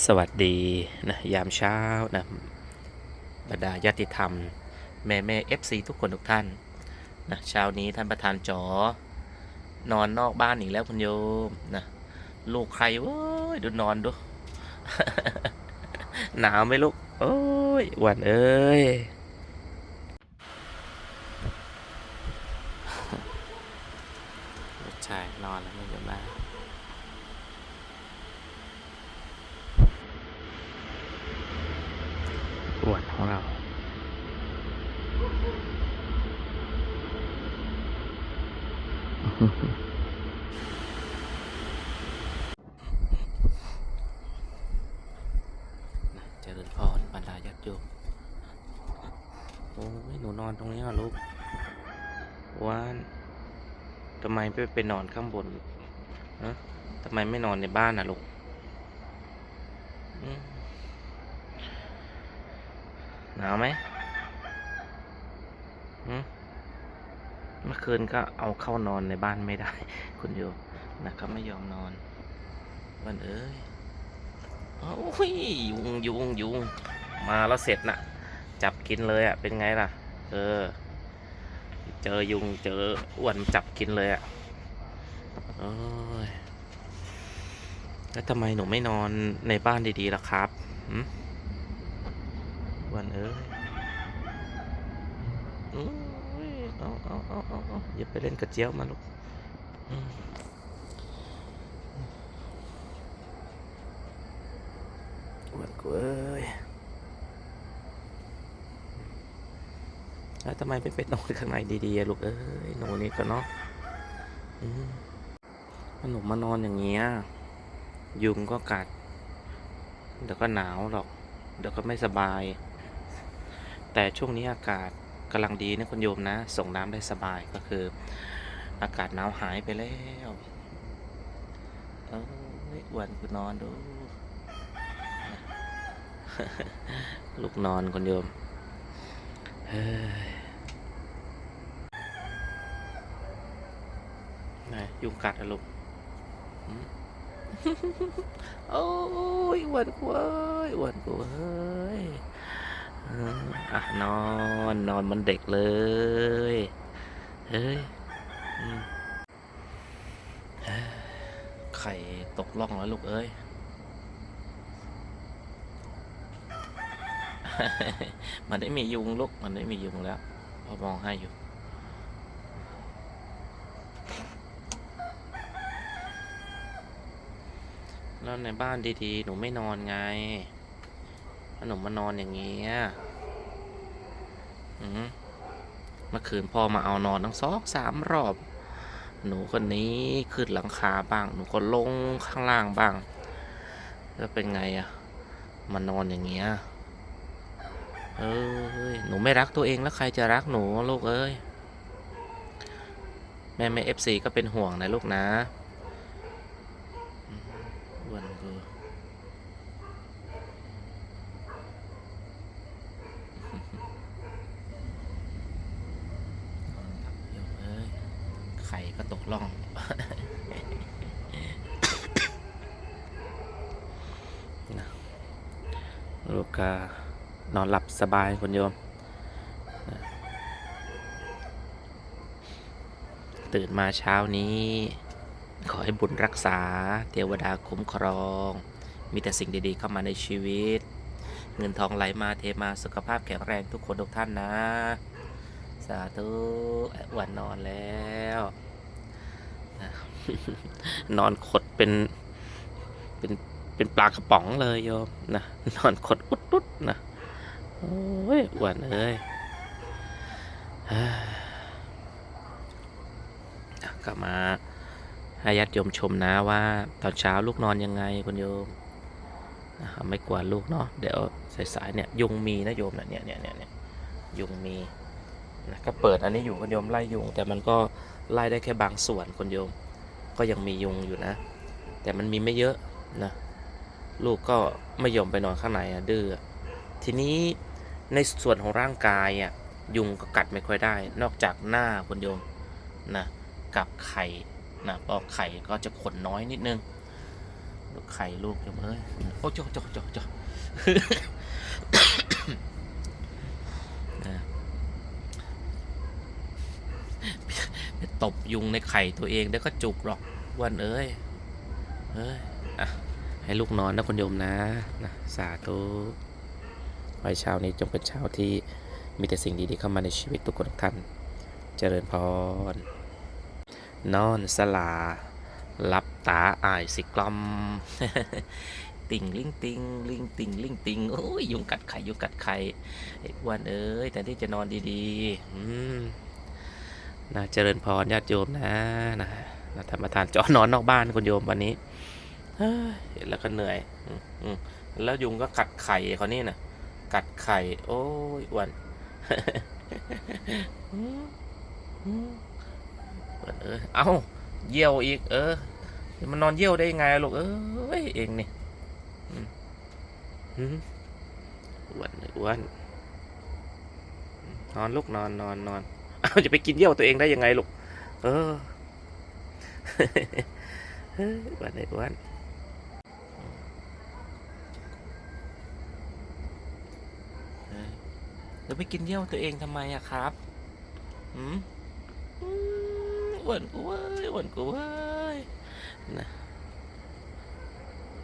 สวัสดีนะยามเช้านะบรรดาญาติธรรม แม่แม่เอฟซีทุกคนทุกท่านนะเช้านี้ท่านประธานจอนอนนอกบ้านอีกแล้วคุณโยมนะลูกใครเว้ยดูนอนดู หนาวไหมลูกโอ้ยวันเอ้ยลูกชายนอนแล้วไม่ยู่บ้าน อ้วนของเรา นะ เจริญพรบรรดาญาติโยมโอ้ยหนูนอนตรงนี้เหรอลูกว่านทำไมไม่ไปนอนข้างบนฮะทำไมไม่นอนในบ้านน่ะลูกหนาวไหมหืม คืนก็เอาเข้านอนในบ้านไม่ได้ คุณโยมนะครับไม่ยอมนอนวันเอ้ยโอ้ยยุงยุงยุงมาแล้วเสร็จนะจับกินเลยอะเป็นไงล่ะ เออ เจอยุงเจออ้วนจับกินเลยอะโอ้ยแล้วทำไมหนูไม่นอนในบ้านดีๆล่ะครับหืมอ้วนเอ้ย อาอ,อย่าไปเล่นกระเจียวมาลูกอ้วนกูเอ้ยแล้วทำไมไม่ไปนอนข้างในดีๆลูกเอ้ยหนูนี่ก็เนาะอืมถ้าหนูมานอนอย่างเงี้ย ยุงก็กัด เดี๋ยวก็หนาวหรอก เดี๋ยวก็ไม่สบาย แต่ช่วงนี้อากาศ กำลังดีนะคุณโยมนะ ส่งน้ำได้สบายก็คือ อากาศหนาวหายไปแล้วเอ้ยอ้วนกูนอนดู ลูกนอนคนโยมเฮ้ยไหนยุงกัดอะลูกโอ้ยอ้วนกูเอ้ยอ้วนกูเอ้ย อะนอนนอนมันเด็กเลยเฮ้ยไข่ตกล่องแล้วลูกเอ้ยมันได้มียุงลูกมันได้มียุงแล้วพอมองให้อยู่แล้วในบ้านดีๆ หนูไม่นอนไง หนูมานอนอย่างเงี้ยอืมเมื่อคืนพ่อมาเอานอนทั้งสองสามรอบ หนูคนนี้ขึ้นหลังคาบ้าง หนูก็ลงข้างล่างบ้าง แล้วเป็นไงอะมานอนอย่างเงี้ย เอ้ย หนูไม่รักตัวเองแล้วใครจะรักหนูลูกเอ้ย แม่แม่เอฟซีก็เป็นห่วงนะลูกนะอืมอ้วนกูเดี๋ยวเอ้ย ไข่ก็ตกล่อง นะลูกกานอนหลับสบายคุณโยม ตื่นมาเช้านี้ ขอให้บุญรักษา เทวดาคุ้มครอง มีแต่สิ่งดีๆเข้ามาในชีวิต เงินทองไหลมาเทมาสุขภาพแข็งแรงทุกคนทุกท่านนะ สาธุอ้วันนอนแล้วนอนขดเป็นเป็นเป็นปลากระป๋องเลยโยมนะนอนขดอุดอุดนะโอ้ยอ้วนเอ้ยกลับมาให้ญาติโยมชมนะว่า ตอนเช้าลูกนอนยังไงคุณโยมไม่กวาดลูกเนาะเดี๋ยวสายๆเนี่ยยุงมีนะโยมนะเนี่ยเนี่ยเนี่ยเนี่ยยุงมี นะก็เปิดอันนี้อยู่คุณโยมไล่ยุง แต่มันก็ไล่ได้แค่บางส่วนคุณโยม ก็ยังมียุงอยู่นะ แต่มันมีไม่เยอะนะลูกก็ไม่ยอมไปนอนข้างในอะดื้อทีนี้ในส่วนของร่างกายอะยุงก็กัดไม่ค่อยได้ นอกจากหน้าคุณโยมนะกับไข่นะพราะไข่ก็จะขนน้อยนิดนึงลูกไข่ลูกโยมเอ้ยโอ้จ่อจ่อจ่อจ่อ นะไป ตบยุงในไข่ตัวเองเดี๋ยวก็จุกหรอกวันเอ้ยเอ้ยอะให้ลูกนอนนะคุณโยมนะนะสาธุไว้เช้านี้จงเป็นเช้าที่มีแต่สิ่งดีๆเข้ามาในชีวิตทุกคนทุกท่าน เจริญพร นอนสลารับตาอายสิกลอมติ่งลิงติงลิงติงลิงติงโอ้ยยุงกัดไข่ยุงกัดไข่ไอ้วันเอ้ยแต่ที่จะนอนดีๆ อืม นะเจริญพรญาติโยมนะนะนะธรรมทานจานอนนอกบ้านคุณโยมวันนี้เห็นแล้วก็เหนื่อยอืมอืมแล้วยุงก็กัดไข่เขานี่นะกัดไข่ โอ้ยอ้วนอืมอืมอ้วันเอ้ยเอ้าเยี่ยวอีก เออ มันนอนเยี่ยวได้ยังไงลูกเอ้ยเองนี่อ้วนอ้วนนอนลูกนอนนอนนอน เอาจะไปกินเยี่ยวตัวเองได้ยังไงลูกเออเฮ้ยอ้วนเลยอ้วนเฮ้ยจะไปกินเยี่ยวตัวเองทำไมอะครับอืมอืมอ้วนกูเว้ยอ้วนกูเว้ยนะ